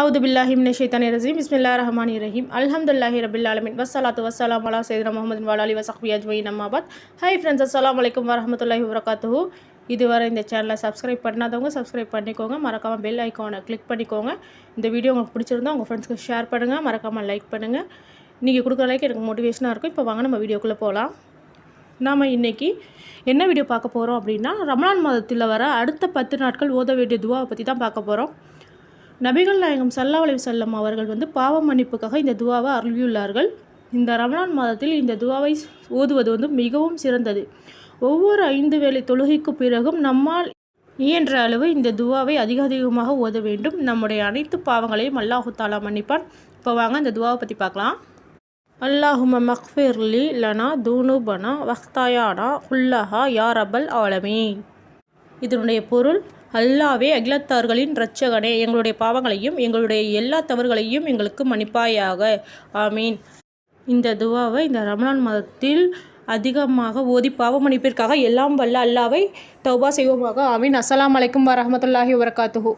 அவுது பில்லாஹிம் மின தனி ரசீம் இஸ்மில்லா ரஹ்மானி ரஹீம் அலமதுல்லாஹி ரபில்லாலமின் வசலாத்து வசலாம் அலா சைதனா முகமது வாலாலி வசஹ்பி அஜ்மயின் அம்மாபாத் ஹை ஃப்ரெண்ட்ஸ் அஸ்லாம் வலைக்கம் வரமத்துல்லாஹி வரகாத்துஹு இதுவரை இந்த சேனலை சப்ஸ்கிரைப் பண்ணாதவங்க சப்ஸ்கிரைப் பண்ணிக்கோங்க. மறக்காமல் பெல் ஐக்கானை கிளிக் பண்ணிக்கோங்க. இந்த வீடியோ உங்களுக்கு பிடிச்சிருந்தா உங்கள் ஃப்ரெண்ட்ஸ்க்கு ஷேர் பண்ணுங்கள் மறக்காமல் லைக் பண்ணுங்கள் நீங்கள் கொடுக்குற லைக் எனக்கு மோட்டிவேஷனாக இருக்கும். இப்போ வாங்க நம்ம வீடியோக்குள்ளே போகலாம் நாம் இன்றைக்கி என்ன வீடியோ பார்க்க போகிறோம் அப்படின்னா ரமலான் மாதத்தில் வர அடுத்த பத்து நாட்கள் ஓத வேண்டிய துவாவை பற்றி தான் பார்க்க போகிறோம் நபிகள் நாயகம் சல்லா அலைஹி வஸல்லம் அவர்கள் வந்து பாவ மன்னிப்புக்காக இந்த துவாவை அருளியுள்ளார்கள். இந்த ரமணான் மாதத்தில் இந்த துவாவை ஓதுவது வந்து மிகவும் சிறந்தது. ஒவ்வொரு ஐந்து வேளை தொழுகைக்கு பிறகும் நம்மால் இயன்ற அளவு இந்த துவாவை அதிக அதிகமாக ஓத வேண்டும். நம்முடைய அனைத்து பாவங்களையும் அல்லாஹு தாலா மன்னிப்பான். இப்போ வாங்க இந்த துவாவை பற்றி பார்க்கலாம். அல்லாஹும மக்ஃபிர்லி லனா தூனுபனா வஹ்தாயானா குல்லஹா யாரபல் ஆலமீன். இதனுடைய பொருள் அல்லாவே அகிலத்தார்களின் இரட்சகனே. எங்களுடைய பாவங்களையும் எங்களுடைய எல்லா தவறுகளையும் எங்களுக்கு மன்னிப்பாயாக. ஆமீன். இந்த துவாவை இந்த ரமணான் மாதத்தில் அதிகமாக ஓதி பாவ மன்னிப்பிற்காக எல்லாம் வல்ல அல்லாவை தௌபா செய்வோமாக. ஆமீன். அஸ்லாம் அலைக்கும் வரமத்துல்லாஹி வரகாத்துஹு